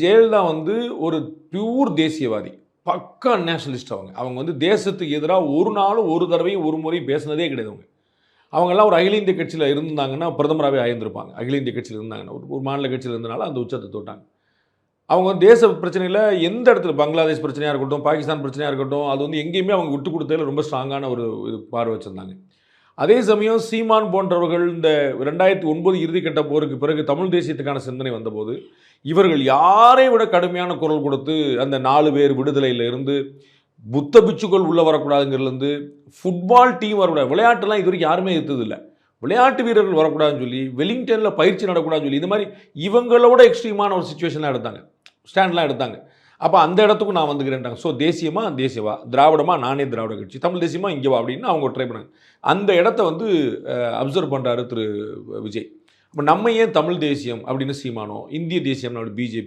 ஜெயலலிதா வந்து ஒரு பியூர் தேசியவாதி. பக்கா நேஷனலிஸ்ட் அவங்க. அவங்க வந்து தேசத்துக்கு எதிராக ஒரு நாளும் ஒரு தடவையும் ஒரு முறையும் பேசினதே கிடையாது அவங்க. அவங்கெல்லாம் ஒரு அகில இந்திய கட்சியில் இருந்தாங்கன்னா பிரதமராகவே ஆயிருந்திருப்பாங்க. அகில இந்திய கட்சியில் இருந்தாங்கன்னா. ஒரு ஒரு மாநில கட்சியில் இருந்தனால அந்த உச்சத்தை தொட்டாங்க. அவங்க வந்து தேச பிரச்சனையில் எந்த இடத்துல பங்களாதேஷ் பிரச்சனையாக இருக்கட்டும் பாகிஸ்தான் பிரச்சனையாக இருக்கட்டும் அது வந்து எங்கேயுமே அவங்க விட்டு கொடுத்ததில் ரொம்ப ஸ்ட்ராங்கான ஒரு இது பார்வை வச்சுருந்தாங்க. அதே சமயம் சீமான் போன்றவர்கள் இந்த ரெண்டாயிரத்தி ஒன்பது இறுதிக்கட்ட போருக்கு பிறகு தமிழ் தேசியத்துக்கான சிந்தனை வந்தபோது இவர்கள் யாரை விட கடுமையான குரல் கொடுத்து அந்த நாலு பேர் விடுதலையிலிருந்து புத்த பிச்சுக்கள் உள்ள வரக்கூடாதுங்கிறதுலேருந்து ஃபுட்பால் டீம் வரக்கூடாது விளையாட்டுலாம் இது வரைக்கும் யாருமே எடுத்ததில்லை விளையாட்டு வீரர்கள் வரக்கூடாதுன்னு சொல்லி வெலிங்டனில் பயிற்சி நடக்கூடாதுன்னு சொல்லி இந்த மாதிரி இவங்களோட எக்ஸ்ட்ரீமான ஒரு சுச்சுவேஷன்லாம் எடுத்தாங்க. ஸ்டாண்ட்லாம் எடுத்தாங்க. அப்போ அந்த இடத்துக்கும் நான் வந்துக்கிறேன்ட்டாங்க. ஸோ தேசியமாக தேசியவா? திராவிடமா? நானே திராவிட கட்சி. தமிழ் தேசியமாக இங்கேவா? அப்படின்னு அவங்க ட்ரை பண்ணாங்க. அந்த இடத்த வந்து அப்சர்வ் பண்ணுறாரு திரு விஜய். அப்போ நம்ம ஏன் தமிழ் தேசியம் அப்படின்னு சீமானோ இந்திய தேசியம் பிஜேபி